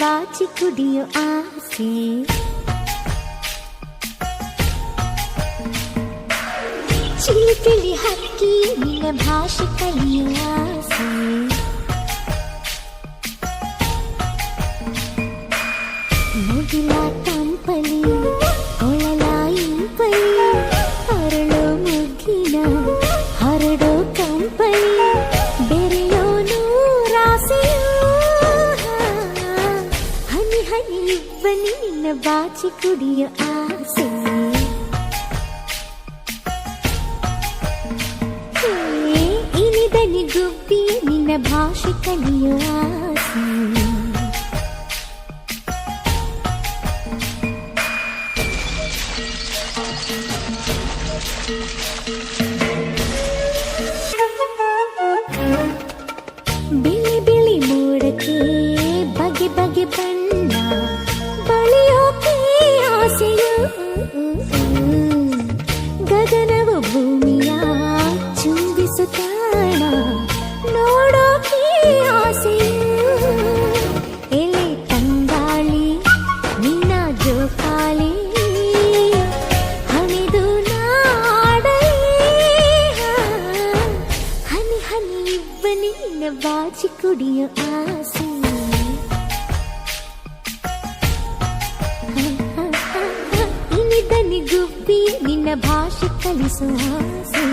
ನಿನ್ನ ಬಾಚಿ ಕುಡಿಯೋ ಆಸೆ ಚಿಲಿಪಿಲಿ ಹಕ್ಕಿ ನಿನ್ನ ಭಾಷೆ ಕಲಿಯೋ ಆಸೆ ಬಾಚಿ ಕುಡಿಯೋ ಆಸೆ ಏ, ಇನಿದನಿ ಗುಬ್ಬಿ ನಿನ್ನ ಭಾಷೆ ಕಲಿಯೋ ಆಸೆ ಬಿಳಿ స్టూడియో ఆసి ఇనిదని గుబ్బి నిన్న భాష కలిసు ఆసి